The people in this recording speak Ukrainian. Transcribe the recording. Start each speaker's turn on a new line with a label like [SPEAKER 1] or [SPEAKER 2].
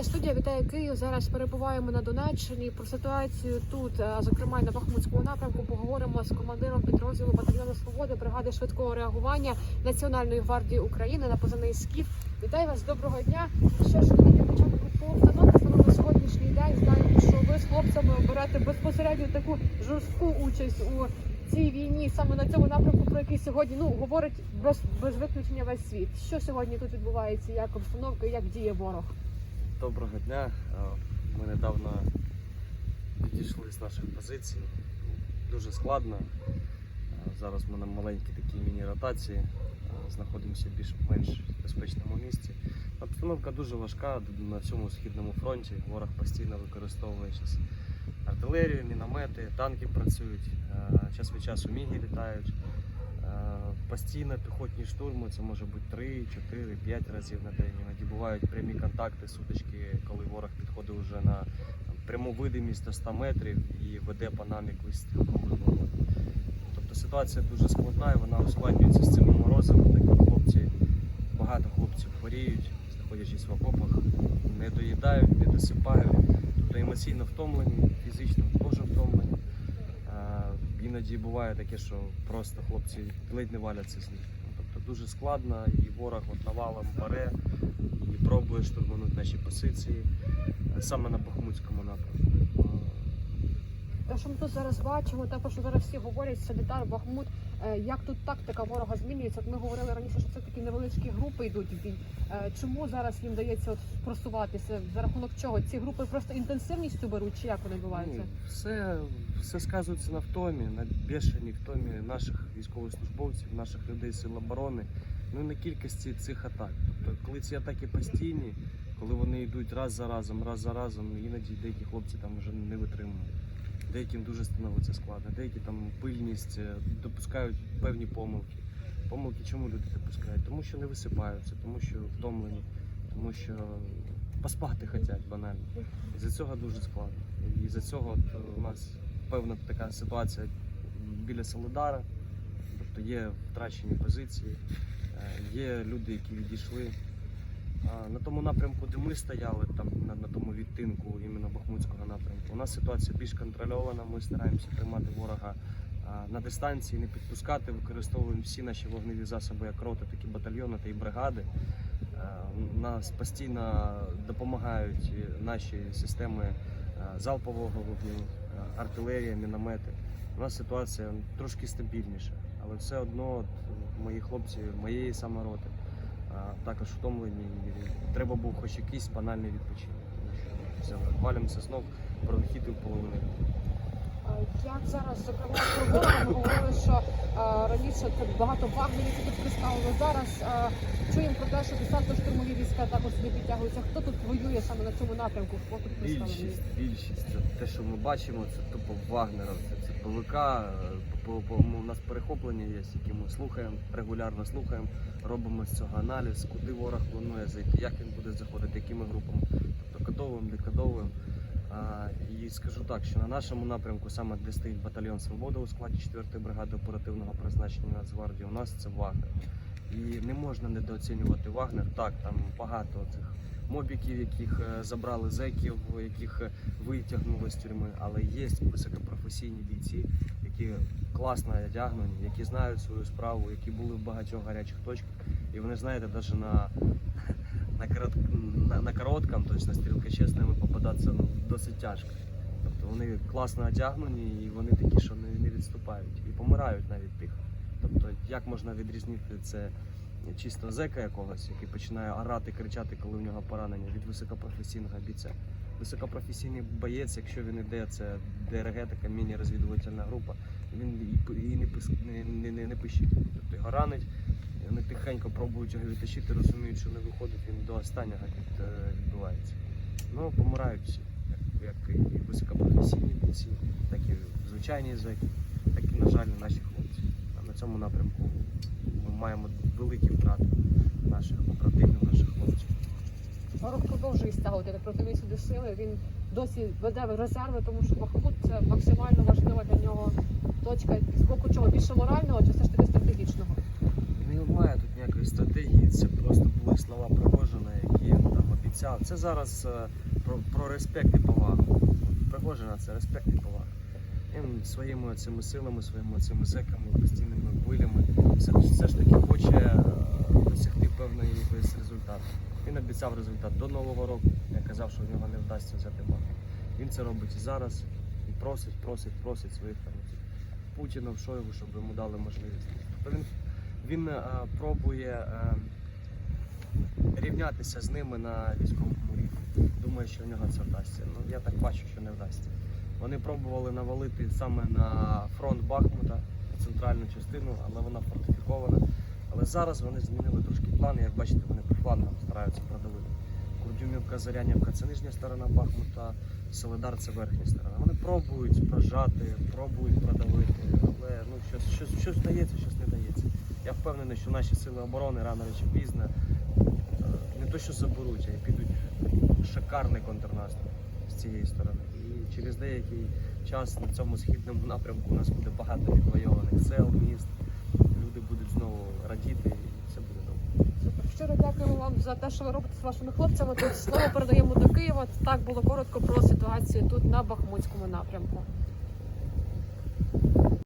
[SPEAKER 1] Вітаю студія, вітаю Київ. Зараз перебуваємо на Донеччині. Про ситуацію тут, е, зокрема на Бахмутському напрямку, поговоримо з командиром підрозділу батальйону свободи бригади швидкого реагування Національної гвардії України на позивний СКІФ. Вітаю вас, доброго дня. Що ж тоді початку по саме на сьогоднішній день. Знаємо, що ви з хлопцями берете безпосередньо таку жорстку участь у цій війні, саме на цьому напрямку, про який сьогодні ну говорить без, без виключення весь світ. Що сьогодні тут відбувається, як обстановка, як діє ворог?
[SPEAKER 2] Доброго дня. Е, Ми недавно відійшли з наших позицій. Дуже складно. Е, Зараз ми на маленькій такій міні-ротації. е, Знаходимося в більш-менш безпечному місці. Обстановка дуже важка на всьому східному фронті. Ворог постійно використовує зараз артилерію, міномети, танки працюють, час від часу міги літають. Е, Постійно піхотні штурми, це може бути 3, 4, 5 разів на день. Іноді бувають прямі контакти, сутички, коли ворог підходить вже на пряму видимість до 100 метрів і веде по нам якусь стрілкову вогонь. Тобто ситуація дуже складна і вона ускладнюється з цими морозами. Такі хлопці, багато хлопців хворіють, знаходячись в окопах, не доїдають, не досипають, тобто емоційно втомлені, фізично теж втомлені. Іноді буває таке, що просто хлопці ледь не валяться з них. Ну, Тобто дуже складно, і ворог от навалом бере і пробує штурманути наші позиції е, саме на Бахмутському напрямку.
[SPEAKER 1] Те, що ми тут зараз бачимо, те, що зараз всі говорять, Солідар, Бахмут, е, як тут тактика ворога змінюється? Ми говорили раніше, що це такі невеличкі групи йдуть в бій. Е, Чому зараз їм дається от просуватися? За рахунок чого? Ці групи просто інтенсивністю беруть, чи як вони відбуваються?
[SPEAKER 2] Ну, все, все сказується на втомі, на бешеній втомі наших військовослужбовців, наших людей сил оборони, ну і на кількості цих атак. Тобто, коли ці атаки постійні, коли вони йдуть раз за разом, раз за разом, іноді деякі хлопці там вже не витримують. Деяким дуже становиться складно, деякі там пильність, е, допускають певні помилки. Помилки чому люди допускають? Тому що не висипаються, тому що втомлені, тому що поспати хочуть банально. І за цього дуже складно. І за цього от, у нас певна така ситуація біля Солидара. Тобто є втрачені позиції, е, є люди, які відійшли. А На тому напрямку, де ми стояли, там на, на тому відтинку іменно Бахмутського напрямку, у нас ситуація більш контрольована. Ми стараємося тримати ворога а, на дистанції, не підпускати, використовуємо всі наші вогневі засоби, як роти, так і батальйони та і бригади. Е, Нас постійно допомагають наші системи залпового вогню, артилерія, міномети. У нас ситуація трошки стабільніша, але все одно от, мої хлопці, моєї самороти також втомлені. І треба був хоч якийсь банальний відпочинок. Взяли, валимося знов, половину.
[SPEAKER 1] Е, Як зараз, зокрема, ми говорили, що е, раніше це багато вагнерів тут представлено. Зараз е, чуємо про те, що десантно-штурмові війська також сюди підтягуються. Хто тут воює саме на цьому напрямку? Хто тут представлений?
[SPEAKER 2] Більшість, більшість. Це те, що ми бачимо, це тупо вагнеровці, це ПВК. е, По, по, у нас перехоплення є, які ми слухаємо, регулярно слухаємо, робимо з цього аналіз, куди ворог планує зайти, як він буде заходити, якими групами, тобто кодовим, декодовим. І скажу так, що на нашому напрямку, саме де стоїть батальйон Свобода у складі 4-ї бригади оперативного призначення Нацгвардії, у нас це Вагнер. І не можна недооцінювати Вагнер. Так, там багато цих мобіків, яких е, забрали зеків, яких е, витягнули з тюрми, але є високопрофесійні бійці, які класно одягнені, які знають свою справу, які були в багатьох гарячих точках. І вони знаєте, навіть на, на, короткому, тобто на чесними попадатися ну, досить тяжко. Тобто вони класно одягнені і вони такі, що не, не відступають і помирають навіть тихо. Тобто, як можна відрізнити це чисто зека якогось, який починає орати, кричати, коли в нього поранення від високопрофесійного бійця. Високопрофесійний боєць, якщо він іде, це ДРГ, така міні-розвідувальна група, він і не, пис, не, не, не, не пищить. Тобто його ранить, вони тихенько пробують його відтащити, розуміють, що не виходить, він до останнього від, е, відбувається. Ну, помирають всі, як, як і високопрофесійні бійці, так і звичайні зеки, так і, на жаль, наші хлопці. А на цьому напрямку маємо великі втрати наших побратимів, наших хлопців.
[SPEAKER 1] Ворог продовжує стягувати проти сюди сили. Він досі веде резерви, тому що Бахмут це максимально важлива для нього точка з боку чого більше морального чи все ж таки стратегічного.
[SPEAKER 2] Немає тут ніякої стратегії, це просто були слова Пригожина, які там обіцяв. Це зараз е, про, про респект і повагу. Пригожина це респект і повага. Він своїми цими силами, своїми цими зеками, постійними хвилями все, все ж таки хоче е, досягти певної якоїсь результату. Він обіцяв результат до Нового року. Я казав, що в нього не вдасться взяти Бахмут. Він це робить і зараз. І просить, просить, просить своїх там Путіна, Шойгу, щоб йому дали можливість. Тобто він, він е, пробує е, рівнятися з ними на військовому рівні. Думаю, що в нього це вдасться. Ну я так бачу, що не вдасться. Вони пробували навалити саме на фронт Бахмута, центральну частину, але вона фортифікована. Але зараз вони змінили трошки плани. Як бачите, вони по флангам стараються продавити. Курдюмівка, Зарянівка це нижня сторона Бахмута, Солидар це верхня сторона. Вони пробують прожати, пробують продавити, але ну щось, щось, щось дається, щось не дається. Я впевнений, що наші сили оборони рано чи пізно е, не то, що заберуть, а й підуть шикарний контрнаступ з цієї сторони. І через деякий час на цьому східному напрямку у нас буде багато відвоюваних сел, міст. Люди будуть знову радіти і все буде добре.
[SPEAKER 1] Супер. Щиро дякуємо вам за те, що ви робите з вашими хлопцями. Тут слово передаємо до Києва. Так було коротко про ситуацію тут на Бахмутському напрямку.